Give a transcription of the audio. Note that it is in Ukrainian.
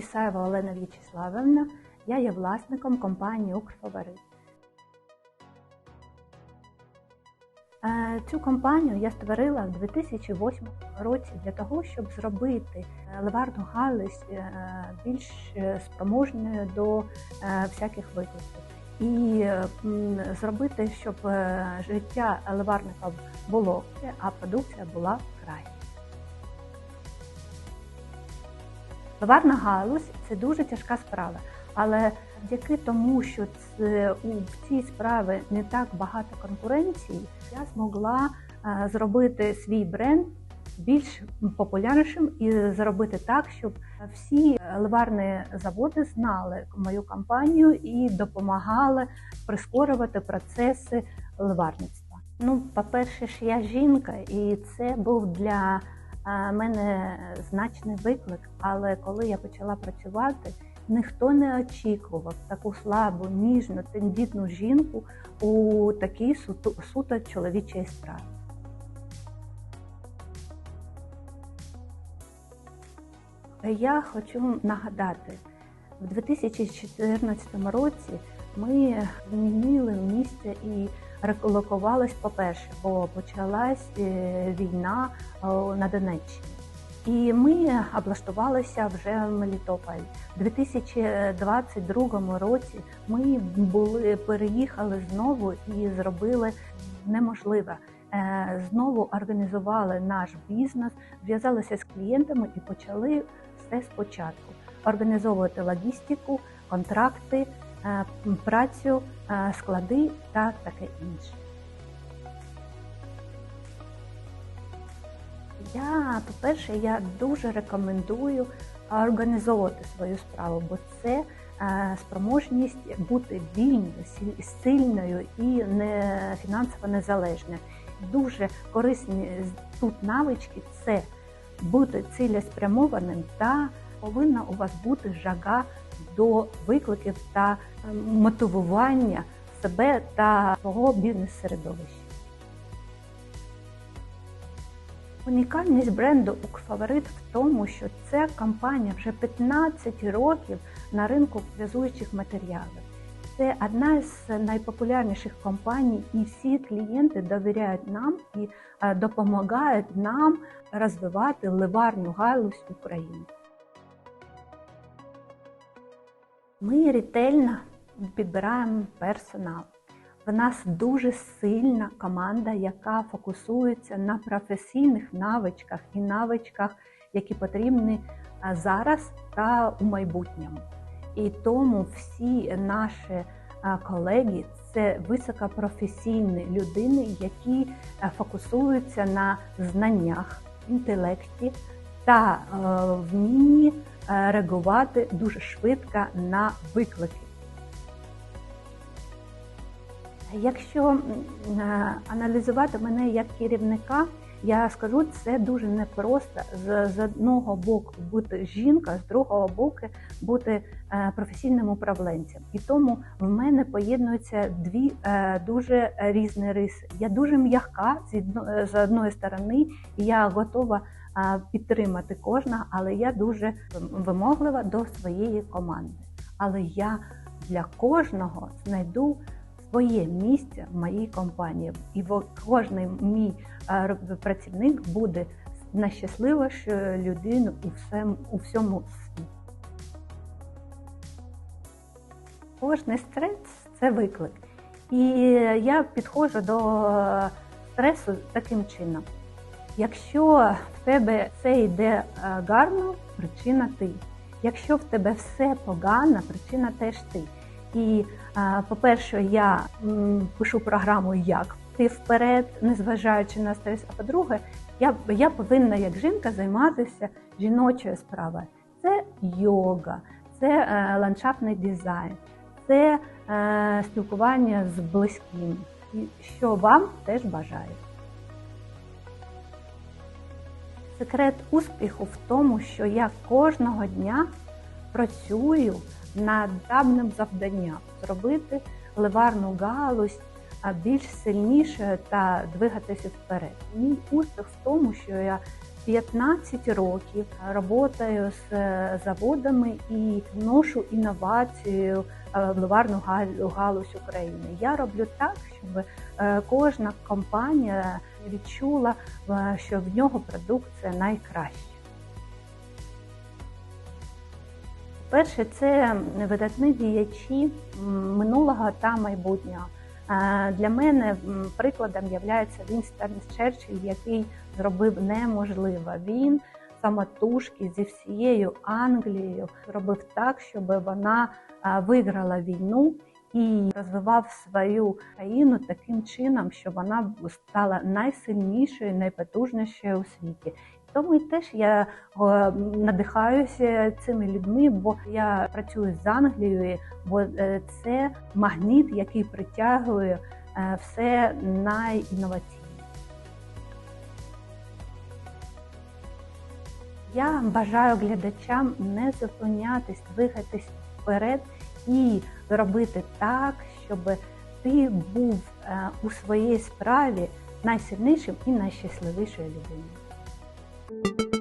Ісаєва Олена В'ячеславівна. Я є власником компанії Укрфаворит. Е, Цю компанію я створила в 2008 році для того, щоб зробити е, ливарну галузь е, більш спроможною до всяких викликів. І зробити, щоб життя ливарника було, а продукція була краща. Ливарна галузь це дуже тяжка справа, але завдяки тому, що це, у цій справі не так багато конкуренції, я змогла е, зробити свій бренд більш популярнішим і зробити так, щоб всі ливарні заводи знали мою компанію і допомагали прискорювати процеси ливарництва. Ну, по-перше, ж я жінка, і це був для мене значний виклик. Але коли я почала працювати, ніхто не очікував таку слабу, ніжну, тендітну жінку у такій суто, чоловічій справі. Я хочу нагадати, в 2014 році ми змінили місце і релокувались по-перше, бо почалась е, війна на Донеччині. І ми облаштувалися вже в Мелітополі. У 2022 році ми були переїхали знову і зробили неможливе. Е, Знову організували наш бізнес, зв'язалися з клієнтами і почали все спочатку. Організовувати логістику, контракти, працю, е, склади та таке інше. Я, по-перше, я дуже рекомендую організовувати свою справу, бо це е, спроможність бути вільною, сильною і не фінансово незалежною. Дуже корисні тут навички це бути цілеспрямованим та повинна у вас бути жага до викликів та е, мотивування себе та свого бізнес-середовища. Унікальність бренду Укрфаворит в тому, що ця компанія вже 15 років на ринку в'язуючих матеріалів. Це одна з найпопулярніших компаній, і всі клієнти довіряють нам і е, допомагають нам розвивати ливарну галузь України. Ми ретельно підбираємо персонал. В нас дуже сильна команда, яка фокусується на професійних навичках і навичках, які потрібні зараз та у майбутньому. І тому всі наші колеги це високопрофесійні людини, які фокусуються на знаннях, інтелекті та вмінні реагувати дуже швидко на виклики. Якщо е, аналізувати мене як керівника, я скажу, це дуже непросто з, з одного боку бути жінка, з другого боку бути е, професійним управленцем. І тому в мене поєднуються дві е, дуже різні риси. Я дуже м'яка з е, одної сторони, і я готова е, підтримати кожного, але я дуже вимоглива до своєї команди. Але я для кожного знайду своє місце в моїй компанії, і кожен мій працівник буде найщасливішою людиною у всьому, у всьому світі. Кожний стрес це виклик. І я підходжу до стресу таким чином. Якщо в тебе все йде е, гарно, причина ти. Якщо в тебе все погано, причина теж ти. І, е, по-перше, я пишу програму, як ти вперед, незважаючи на стрес. А по-друге, я, я повинна як жінка займатися жіночою справою. Це йога, це е, ландшафтний дизайн, це спілкування з близькими. І що вам теж бажаю. Секрет успіху в тому, що я кожного дня працюю над давним завданням зробити ливарну галузь більш сильнішою та двигатися вперед. Мій успіх в тому, що я 15 років працюю з е, заводами і вношу інновацію е, в ливарну галузь України. Я роблю так, щоб е, кожна компанія відчула, е, що в нього продукція найкраща. Перше, це видатні діячі минулого та майбутнього. Для мене прикладом є Вінстон Черчилль, який зробив неможливе. Він самотужки зі всією Англією зробив так, щоб вона виграла війну і розвивав свою країну таким чином, щоб вона стала найсильнішою, найпотужнішою у світі. Тому і теж я надихаюся цими людьми, бо я працюю з Англією, бо е, це магніт, який притягує е, все найінноваційніше. Я бажаю глядачам не зупинятись, двигатись вперед і зробити так, щоб ти був е, у своїй справі найсильнішим і найщасливішою людиною. Thank you.